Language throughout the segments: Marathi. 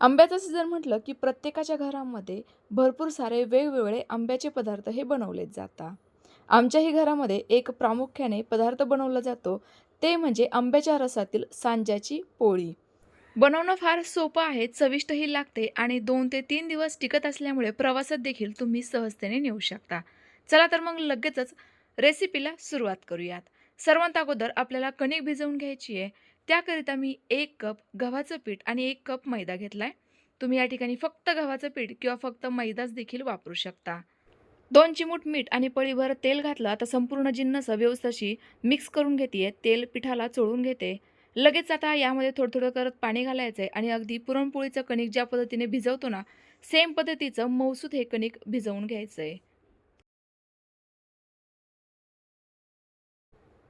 आंब्याचं सीझन म्हटलं की प्रत्येकाच्या घरामध्ये भरपूर सारे वेगवेगळे आंब्याचे पदार्थ हे बनवले जातात. आमच्याही घरामध्ये एक प्रामुख्याने पदार्थ बनवला जातो. ते म्हणजे आंब्याच्या रसातील सांज्याची पोळी. बनवणं फार सोपं आहे चविष्टही लागते आणि दोन ते तीन दिवस टिकत असल्यामुळे प्रवासात देखील तुम्ही सहजतेने नेऊ शकता. चला तर मग लगेचच रेसिपीला सुरुवात करूयात. सर्वात अगोदर आपल्याला कणिक भिजवून घ्यायची आहे. त्याकरिता मी एक कप गव्हाचं पीठ आणि एक कप मैदा घेतला आहे तुम्ही या ठिकाणी फक्त गव्हाचं पीठ किंवा फक्त मैदाच देखील वापरू शकता. दोन चिमूट मीठ आणि पळीभर तेल घातलं आता संपूर्ण जिन्नस व्यवस्थाशी मिक्स करून घेते तेल पिठाला चोळून घेते. लगेच आता यामध्ये थोडं थोडं करत पाणी घालायचं आहे आणि अगदी पुरणपोळीचं कणिक ज्या पद्धतीने भिजवतो ना सेम पद्धतीचं मौसूद हे कणिक भिजवून घ्यायचं आहे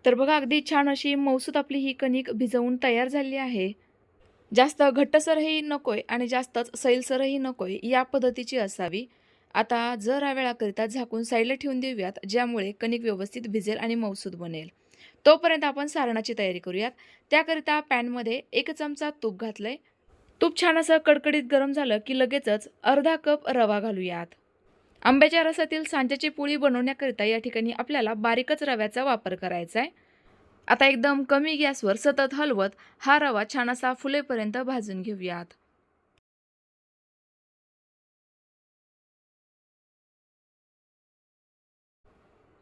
तर बघा अगदी छान अशी मौसूत आपली ही कणिक भिजवून तयार झाली आहे. जास्त घट्टसरही नकोय आणि जास्तच सैलसरही नकोय या पद्धतीची असावी. आता जर वेळाकरिता झाकून साईडला ठेवून देऊयात ज्यामुळे कणिक व्यवस्थित भिजेल आणि मौसूद बनेल. तोपर्यंत आपण सारणाची तयारी करूयात. त्याकरिता पॅनमध्ये एक चमचा तूप घातलंय. तूप छान असं कडकडीत गरम झालं की लगेचच अर्धा कप रवा घालूयात. आंब्याच्या रसातील सांज्याची पोळी बनवण्याकरिता या ठिकाणी आपल्याला बारीकच रव्याचा वापर करायचा आहे. आता एकदम कमी गॅसवर सतत हलवत हा रवा छान असा फुलेपर्यंत भाजून घेऊयात.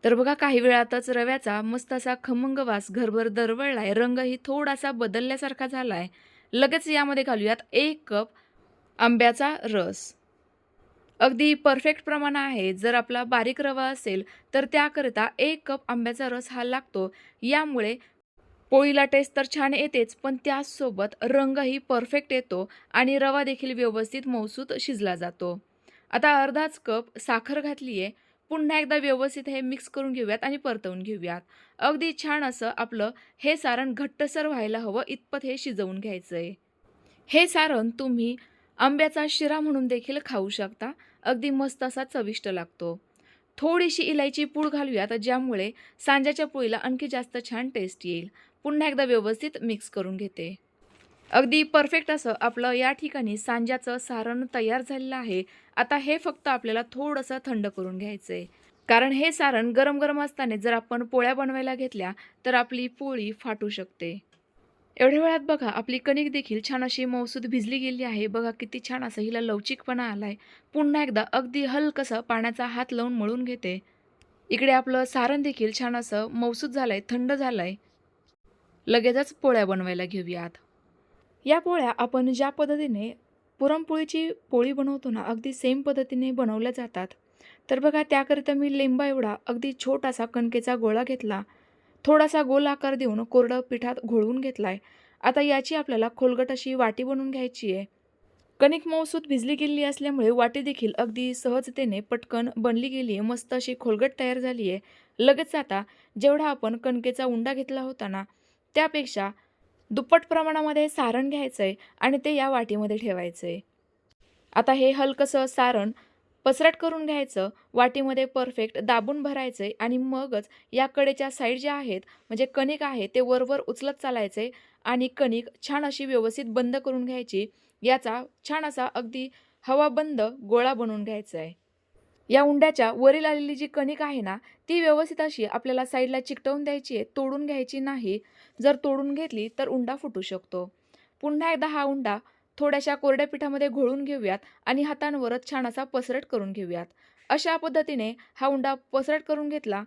तर बघा काही वेळातच रव्याचा मस्त असा खमंग वास घरभर दरवळलाय. रंगही थोडासा बदलल्यासारखा झालाय. लगेच यामध्ये घालूयात एक कप आंब्याचा रस. अगदी परफेक्ट प्रमाण आहे. जर आपला बारीक रवा असेल तर त्याकरिता एक कप आंब्याचा रस हा लागतो. यामुळे पोळीला टेस्ट तर छान येतेच पण त्याचसोबत रंगही परफेक्ट येतो आणि रवा देखील व्यवस्थित मौसूत शिजला जातो. आता अर्धाच कप साखर घातली आहे पुन्हा एकदा व्यवस्थित हे मिक्स करून घेऊयात आणि परतवून घेऊयात. अगदी छान असं आपलं हे सारण घट्टसर व्हायला हवं इतपत हे शिजवून घ्यायचं आहे हे सारण तुम्ही आंब्याचा शिरा म्हणून देखील खाऊ शकता. अगदी मस्त असा चविष्ट लागतो. थोडीशी इलायची पूड घालूयात ज्यामुळे सांज्याच्या पोळीला आणखी जास्त छान टेस्ट येईल. पुन्हा एकदा व्यवस्थित मिक्स करून घेते. अगदी परफेक्ट असं आपलं या ठिकाणी सांज्याचं सारण तयार झालेलं आहे. आता हे फक्त आपल्याला थोडंसं थंड करून घ्यायचं आहे कारण हे सारण गरम गरम असताना जर आपण पोळ्या बनवायला घेतल्या तर आपली पोळी फाटू शकते. एवढ्या वेळात बघा आपली कणिक देखील छान अशी मौसूद भिजली गेली आहे. बघा किती छान असं हिला लवचिकपणा आलाय. पुन्हा एकदा अगदी हलकसं पाण्याचा हात लावून मळून घेते. इकडे आपलं सारण देखील छान असं मौसूद झालंय थंड झालंय. लगेचच पोळ्या बनवायला घेऊयात. या पोळ्या आपण ज्या पद्धतीने पुरणपोळीची पोळी बनवतो ना अगदी सेम पद्धतीने बनवल्या जातात. तर बघा त्याकरिता मी लिंबा एवढा अगदी छोटासा कणकेचा गोळा घेतला. थोडासा गोल आकार देऊन कोरडं पिठात घोळवून घेतला आहे आता याची आपल्याला खोलगट अशी वाटी बनवून घ्यायची आहे. कणिक मौसूद भिजली गेलेली असल्यामुळे वाटी देखील अगदी सहजतेने पटकन बनली गेली आहे. मस्त अशी खोलगट तयार झाली आहे. लगेच आता जेवढा आपण कणकेचा उंडा घेतला होता ना त्यापेक्षा दुप्पट प्रमाणामध्ये सारण घ्यायचं आहे आणि ते या वाटीमध्ये ठेवायचं आहे आता हे हलकंसं सारण पसरट करून घ्यायचं वाटीमध्ये परफेक्ट दाबून भरायचं आहे आणि मगच या कडेच्या साईड ज्या आहेत म्हणजे कणिक आहे ते वरवर उचलत चालायचं आहे आणि कणिक छान अशी व्यवस्थित बंद करून घ्यायची. याचा छान असा अगदी हवा बंद गोळा बनवून घ्यायचा आहे या उंड्याच्या वरील आलेली जी कणिक आहे ना ती व्यवस्थित अशी आपल्याला साईडला चिकटवून द्यायची आहे तोडून घ्यायची नाही. जर तोडून घेतली तर उंडा फुटू शकतो. पुन्हा एकदा हा उंडा थोड्याशा कोरड्या पिठामध्ये घोळून घेऊयात आणि हातांवरच छान असा पसरट करून घेऊयात. अशा पद्धतीने हा उंडा पसरट करून घेतला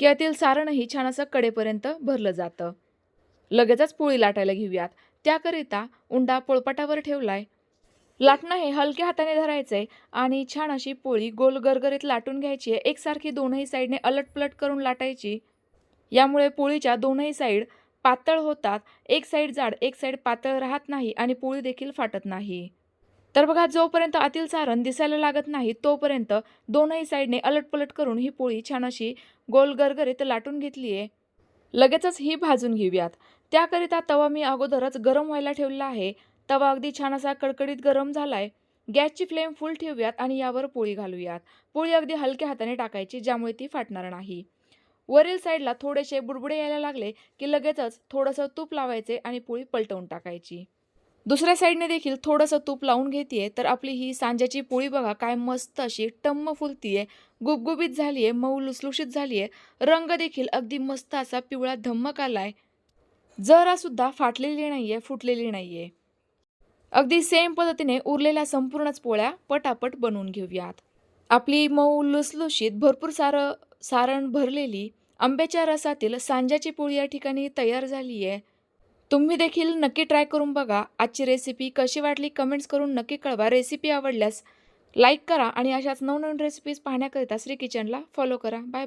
की यातील सारणही छान असं कडेपर्यंत भरलं जातं. लगेचच पोळी लाटायला घेऊयात. त्याकरिता उंडा पोळपाटावर ठेवलाय. लाटणं हे हलक्या हाताने धरायचं आहे आणि छान अशी पोळी गोल गरगरीत लाटून घ्यायची आहे. एकसारखी दोनही साईडने अलटपलट करून लाटायची. यामुळे पोळीच्या दोनही साईड पातळ होतात. एक साईड जाड एक साईड पातळ राहत नाही आणि पोळी देखील फाटत नाही. तर बघा जोपर्यंत आतील सारण दिसायला लागत नाही तोपर्यंत दोनही साईडने अलटपलट करून ही पोळी छान अशी गोल गरगरीत लाटून घेतली आहे. लगेचच ही भाजून घेऊयात. त्याकरिता तवा मी अगोदरच गरम व्हायला ठेवलेला आहे. तवा अगदी छान असा कडकडीत गरम झालाय. गॅसची फ्लेम फुल ठेवूयात आणि यावर पोळी घालूयात. पोळी अगदी हलक्या हाताने टाकायची ज्यामुळे ती फाटणार नाही. वरील साईडला थोडेसे बुडबुडे यायला लागले की लगेचच थोडंसं तूप लावायचे आणि पोळी पलटवून टाकायची. दुसऱ्या साईडने देखील थोडंसं तूप लावून घेते तर आपली ही सांज्याची पोळी बघा काय मस्त अशी टम्म फुलतीये गुबगुबीत झाली आहे मऊ लुसलुशीत झाली आहे रंग देखील अगदी मस्त असा पिवळा धम्मक आलाय. जरा सुद्धा फाटलेली नाहीये फुटलेली नाहीये. अगदी सेम पद्धतीने उरलेल्या संपूर्णच पोळ्या पटापट बनवून घेऊयात. आपली मऊ लुसलुशीत भरपूर सारं सारण भरलेली आंब्याच्या रसातील सांज्याची पोळी या ठिकाणी तयार झाली आहे. तुम्ही देखील नक्की ट्राय करून बघा. आजची रेसिपी कशी वाटली कमेंट्स करून नक्की कळवा. रेसिपी आवडल्यास लाईक करा आणि अशाच नवनवीन रेसिपीज पाहण्याकरिता श्री किचनला फॉलो करा. बाय